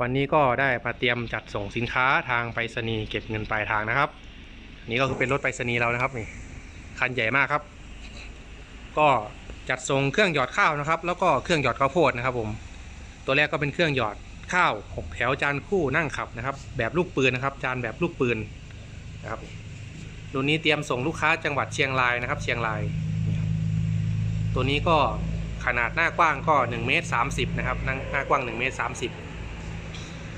วันนี้ก็ได้มาเตรียมจัดส่งสินค้าทางไปรษณีย์เก็บเงินปลายทางนะครับ นี่ก็คือเป็นรถไปรษณีย์เรานะครับนี่คันใหญ่มากครับ ก็จัดส่งเครื่องหยอดข้าวนะครับ แล้วก็เครื่องหยอดข้าวโพดนะครับ ผม ตัวแรกก็เป็นเครื่องหยอดข้าวหกแถวจานคู่นั่งขับนะครับ แบบลูกปืนนะครับ จานแบบลูกปืนนะครับรุ่นนี้เตรียมส่งลูกค้าจังหวัดเชียงรายนะครับ เชียงราย ตัวนี้ก็ขนาดหน้ากว้างก็1เมตร30นะครับหน้าหน้ากว้าง1เมตร30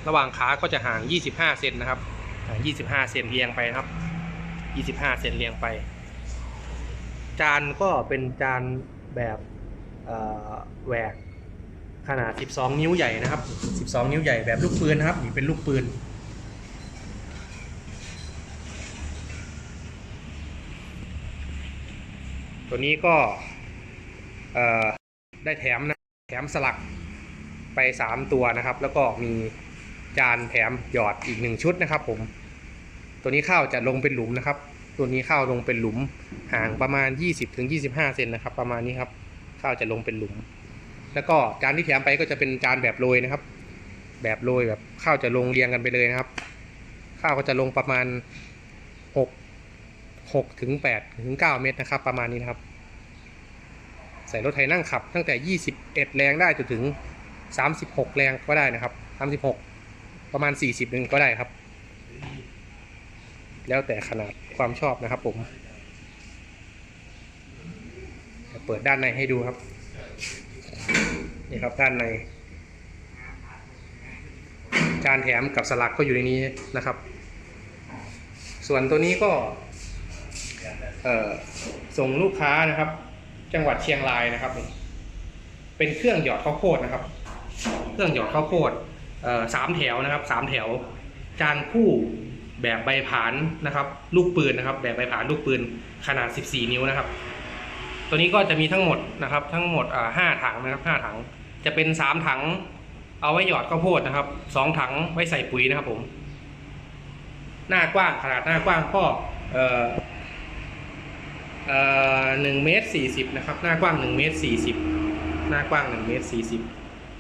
ระหว่างขาก็จะห่าง 25 เซนนะครับห่าง25 เซนเรียงไปครับ 25 เซนเรียงไป จานก็เป็นจานแบบแหวกขนาด 12 นิ้วใหญ่นะครับ 12 นิ้วใหญ่แบบลูกปืนนะครับนี่เป็นลูกปืน ตัวนี้ก็ได้แถมนะแถมสลักไป 3 ตัวนะครับ แล้วก็มี จานแถมหยอดอีก1ชุดนะครับ ผม ตัวนี้ข้าวจะลงเป็นหลุมนะครับ ตัวนี้ข้าวลงเป็นหลุมห่างประมาณ 20-25เซนนะครับ ประมาณนี้ครับ ข้าวจะลงเป็นหลุม แล้วก็จานที่แถมไปก็จะเป็นจานแบบโรยนะครับ แบบโรยแบบข้าวจะลงเรียงกันไปเลยนะครับ ข้าวก็จะลงประมาณ 6 6ถึง8ถึง9เมตรนะครับ ประมาณนี้นะครับใส่รถไถนั่งขับตั้งแต่ 21 แรงได้จนถึง 36 แรงก็ได้นะครับ 36 ประมาณ 40นึงก็ได้ครับ แล้วแต่ขนาดความชอบนะครับผมเดี๋ยวเปิดด้านในให้ดูครับ นี่ครับด้านใน จานแถมกับสลักก็อยู่ในนี้นะครับ ส่วนตัวนี้ก็ส่งลูกค้านะครับ จังหวัดเชียงรายนะครับ เป็นเครื่องหยอดข้าวโพดนะครับ เครื่องหยอดข้าวโพด สามแถวนะครับสามแถว จานคู่แบบใบผานนะครับ ลูกปืนนะครับ แบบใบผานลูกปืนขนาด 14 นิ้วนะครับ ตัวนี้ก็จะมีทั้งหมดนะครับ ทั้งหมดห้าถังนะครับห้าถัง จะเป็นสามถัง เอาไว้หยอดข้าวโพดนะครับสองถังไว้ใส่ปุ๋ยนะครับผม หน้ากว้างขนาดหน้ากว้างก็เอ่อเอ่อหนึ่งเมตรสี่สิบนะครับ หน้ากว้างหนึ่งเมตรสี่สิบหน้ากว้างหนึ่งเมตรสี่สิบ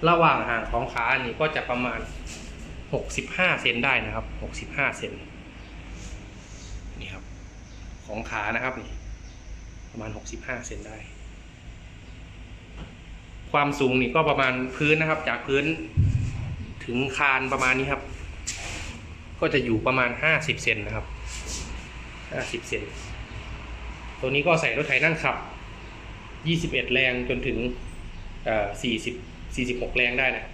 ระหว่างห่างของขาอันนี้ก็จะประมาณหกสิบห้าเซนได้นะครับหกสิบห้าเซนนี่ครับ ของขานะครับนี่ประมาณหกสิบห้าเซนได้ ความสูงนี่ก็ประมาณพื้นนะครับ จากพื้นถึงคานประมาณนี้ครับ ก็จะอยู่ประมาณห้าสิบเซนนะครับห้าสิบเซนตัวนี้ก็ใส่รถไถนั่งขับยี่สิบเอ็ดแรงจนถึงเอ่อสี่สิบหกแรงได้นะ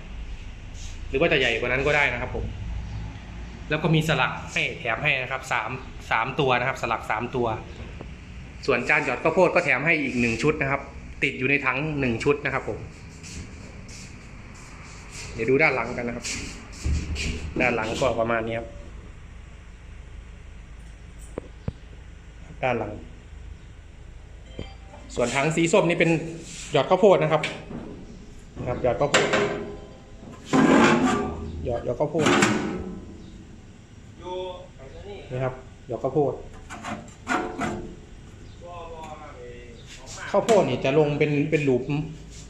หรือว่าจะใหญ่กว่านั้นก็ได้นะครับผม แล้วก็มีสลักให้แถมให้นะครับสามสามตัวนะครับ สลักสามตัว ส่วนจานหยอดข้าวโพดก็แถมให้อีกหนึ่งชุดนะครับ ติดอยู่ในถังหนึ่งชุดนะครับผม เดี๋ยวดูด้านหลังกันนะครับ ด้านหลังก็ประมาณนี้ครับ ด้านหลังส่วนถังสีส้มนี่เป็นหยอดข้าวโพดนะครับ นะครับหยอดข้าวโพดหยอดหยอดข้าวโพดนี่นี่ครับหยอดข้าวโพดข้าวโพดนี่จะลงเป็นเป็นหลุม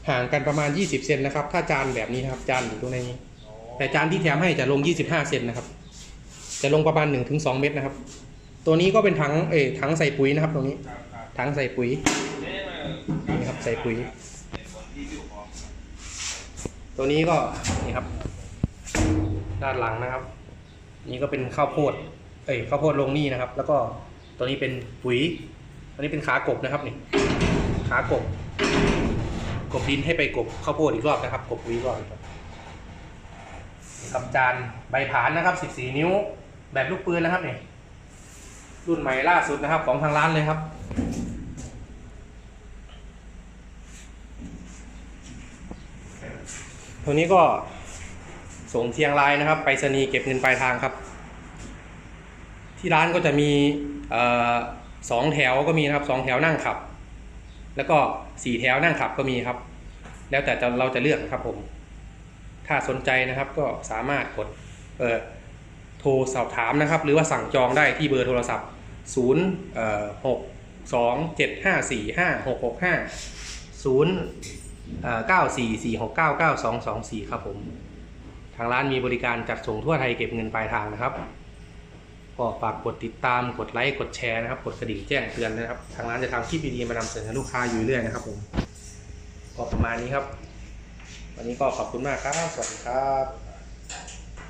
ห่างกันประมาณ 20 เซนนะครับ ถ้าจานแบบนี้นะครับ จานอยู่ตรงในนี้ แต่จานที่แถมให้จะลง 25 เซนนะครับ จะลงประมาณ 1-2 เมตรนะครับ ตัวนี้ก็เป็นถังเออถังใส่ปุ๋ยนะครับ ตรงนี้ ถังใส่ปุ๋ยนี่ครับใส่ปุ๋ย ในส่วนที่อยู่ของ ตัวนี้ก็นี่ครับ ด้านหลังนะครับ นี่ก็เป็นข้าวโพดเอ้ยข้าวโพดลงนี่นะครับ แล้วก็ตัวนี้เป็นปุ๋ยตัวนี้เป็นขากบนะครับนี่ขากบ กบดินให้ไปกบข้าวโพดอีกรอบนะครับ กบปุ๋ยก่อนครับนี่ครับจานใบผานนะครับ14นิ้วแบบลูกปืนนะครับนี่รุ่นใหม่ล่าสุดนะครับ ของทางร้านเลยครับ ตัวนี้ก็ส่งเชียงรายนะครับ ไปรษณีย์เก็บเงินปลายทางครับ ที่ร้านก็จะมีออสองแถวก็มีนะครับสองแถวนั่งขับ แล้วก็สี่แถวนั่งขับก็มีครับ แล้วแต่เราจะเลือกครับผม ถ้าสนใจนะครับก็สามารถกดเอ่อโทรสอบถามนะครับ หรือว่าสั่งจองได้ที่เบอร์โทรศัพท์0เอ่อ6 2 7 5 4 5 6 6 5 0 เก้าสี่สี่หกเก้าเก้าสองสองสี่ครับผม ทางร้านมีบริการจัดส่งทั่วไทยเก็บเงินปลายทางนะครับ ก็ฝากกดติดตามกดไลค์กดแชร์นะครับ กดกระดิ่งแจ้งเตือนนะครับ ทางร้านจะทำคลิปดีๆมานำเสนอให้ลูกค้าอยู่เรื่อยนะครับผม ก็ประมาณนี้ครับ วันนี้ก็ขอบคุณมากครับ สวัสดีครับ